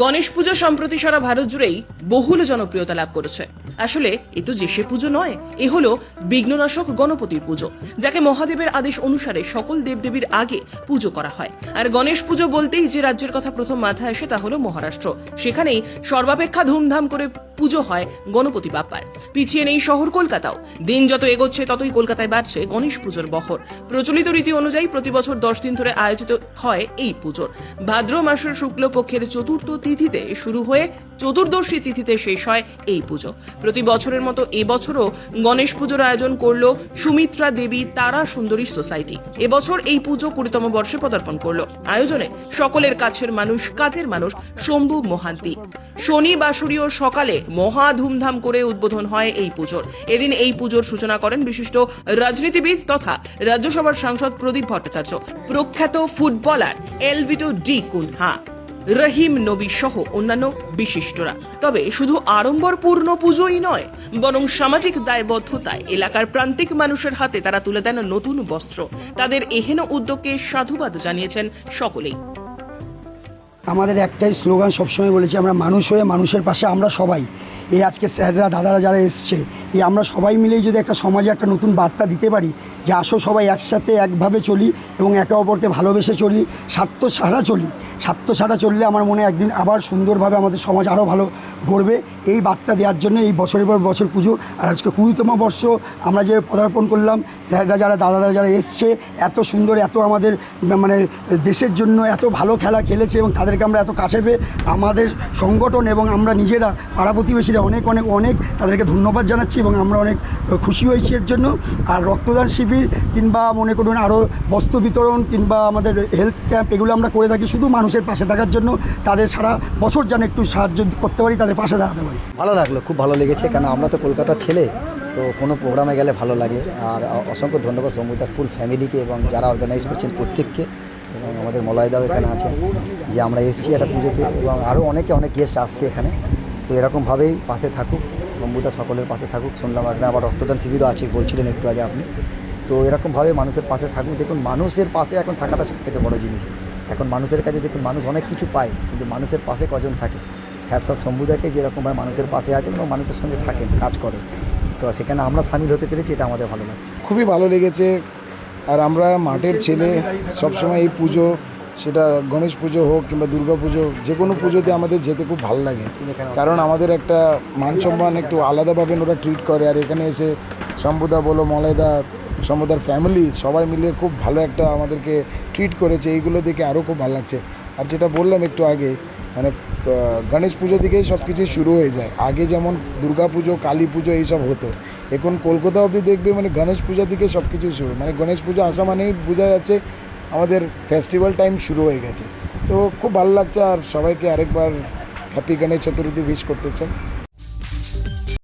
গণেশ পুজো সম্প্রতি সারা ভারত জুড়েই বহুল জনপ্রিয়তা লাভ করেছে। আসলে, এ তো যেসে পুজো নয়, এ হলো বিঘ্ননাশক গণপতির পুজো, যাকে মহাদেবের আদেশ অনুসারে সকল দেবদেবীর আগে পুজো করা হয়। আর গণেশ পুজো বলতেই যে রাজ্যের কথা প্রথম মাথায় আসে তা হলো মহারাষ্ট্র। সেখানেই সর্বাপেক্ষা ধুমধাম করে পুজো হয় গণপতি বাপ্পার। পিছিয়ে নেই শহর কলকাতাও। দিন যত এগোচ্ছে, ততই কলকাতায় বাড়ছে গণেশ পুজোর বহর। প্রচলিত রীতি অনুযায়ী প্রতি বছর দশ দিন ধরে আয়োজিত হয় এই পুজোর। ভাদ্র মাসের শুক্লপক্ষের চতুর্থ তিথিতে শুরু হয়ে চতুর্দশী তিথিতে শেষ হয় এই পুজো। প্রতি বছরের মতো এবছরও গণেশ পুজোর আয়োজন করল সুমিত্রা দেবী তারা সুন্দরী সোসাইটি। এবছর এই পুজো কুড়িতম বর্ষে পদার্পণ করল। আয়োজনে সকলের কাছের মানুষ, কাজের মানুষ, শম্ভু মহান্তি। শনি বাসুরীয় সকালে মহা ধুমধাম করে উদ্বোধন হয় এই পুজোর। এদিন এই পুজোর সূচনা করেন বিশিষ্ট রাজনীতিবিদ তথা রাজ্যসভার সাংসদ প্রদীপ ভট্টাচার্য। প্রখ্যাত footballer Elvito D Cunha. Rahim Nabi সহ অন্যান্য বিশিষ্টরা। তবে শুধু আড়ম্বরপূর্ণ পুজোই নয়, বরং সামাজিক দায়বদ্ধতায় এলাকার প্রান্তিক মানুষের হাতে তারা তুলে দেন নতুন বস্ত্র। তাদের এহেন উদ্যোগকে সাধুবাদ জানিয়েছেন সকলেই। আমাদের একটাই স্লোগান সবসময় বলেছি, আমরা মানুষ হয়ে মানুষের পাশে আমরা সবাই। এই আজকে স্যাররা, দাদারা যারা এসছে, এই আমরা সবাই মিলেই যদি একটা সমাজে একটা নতুন বার্তা দিতে পারি যে আসো সবাই একসাথে একভাবে চলি এবং একে অপরকে ভালোবেসে চলি, স্বার্থ ছাড়া চলি। স্বার্থ ছাড়া চললে আমার মনে একদিন আবার সুন্দরভাবে আমাদের সমাজ আরও ভালো গড়বে। এই বার্তা দেওয়ার জন্য এই বছরের পর বছর পুজো আর আজকে কুড়িতম বর্ষ আমরা যে পদার্পণ করলাম, স্যাররা যারা, দাদারা যারা এসছে, এত সুন্দর, এত আমাদের মানে দেশের জন্য এত ভালো খেলা খেলেছে এবং তাদেরকে আমরা এত কাছে পেয়ে আমাদের সংগঠন এবং আমরা নিজেরা, পাড়া প্রতিবেশীরা অনেক অনেক অনেক তাদেরকে ধন্যবাদ জানাচ্ছি এবং আমরা অনেক খুশি হয়েছি এর জন্য। আর রক্তদান শিবির কিংবা মনে করুন আরও বস্ত্র বিতরণ কিংবা আমাদের হেলথ ক্যাম্প এগুলো আমরা করে থাকি শুধু মানুষের পাশে থাকার জন্য। তাদের সারা বছর যেন একটু সাহায্য করতে পারি, তাদের পাশে দাঁড়াতে পারি। ভালো লাগল, খুব ভালো লেগেছে, কেন আমরা তো কলকাতার ছেলে, তো কোনো প্রোগ্রামে গেলে ভালো লাগে। আর অসংখ্য ধন্যবাদ সৌমিতার ফুল ফ্যামিলিকে এবং যারা অর্গানাইজ করছেন প্রত্যেককে। এবং আমাদের মলয়দাও এখানে আছেন যে আমরা এসেছি একটা পুজোতে এবং আরও অনেকে, অনেক গেস্ট আসছে এখানে। তো এরকমভাবেই পাশে থাকুক সম্বুতা সকলের পাশে থাকুক। শুনলাম এখানে আবার রক্তদান শিবিরও আছে, বলছিলেন একটু আগে আপনি। তো এরকমভাবে মানুষের পাশে থাকুক। দেখুন, মানুষের পাশে এখন থাকাটা সব থেকে বড় জিনিস। এখন মানুষের কাছে দেখুন, মানুষ অনেক কিছু পায়, কিন্তু মানুষের পাশে কজন থাকে? হ্যাটস অফ শম্ভুদাকে যেরকমভাবে মানুষের পাশে আছেন এবং মানুষের সঙ্গে থাকেন, কাজ করেন। তো সেখানে আমরা সামিল হতে পেরেছি, এটা আমাদের ভালো লাগছে। খুবই ভালো লেগেছে। আর আমরা মাঠের ছেলে, সবসময় এই পুজো, সেটা গণেশ পুজো হোক কিংবা দুর্গা পুজো, যে কোনো পুজোতে আমাদের যেতে খুব ভালো লাগে। কারণ আমাদের একটা মান সম্মান একটু আলাদাভাবে ওরা ট্রিট করে। আর এখানে এসে শম্ভুদা বলো মলয়দা শম্ভুদার ফ্যামিলি সবাই মিলে খুব ভালো একটা আমাদেরকে ট্রিট করেছে। এইগুলো দেখে আরও খুব ভালো লাগছে। আর যেটা বললাম একটু আগে মানে গণেশ পুজো থেকেই সব কিছু শুরু হয়ে যায়। আগে যেমন দুর্গা পুজো, কালী পুজো এইসব হতো। এখন কলকাতা অবধি দেখবে মানে গণেশ পূজা থেকে সব কিছু শুরু। মানে গণেশ পুজো আসা মানেই বোঝা যাচ্ছে আমাদের ফেস্টিভ্যাল টাইম শুরু হয়ে গেছে। তো খুব ভালো লাগছে আর সবাইকে আরেকবার হ্যাপি গণেশ চতুর্থী উইশ করতে চাই।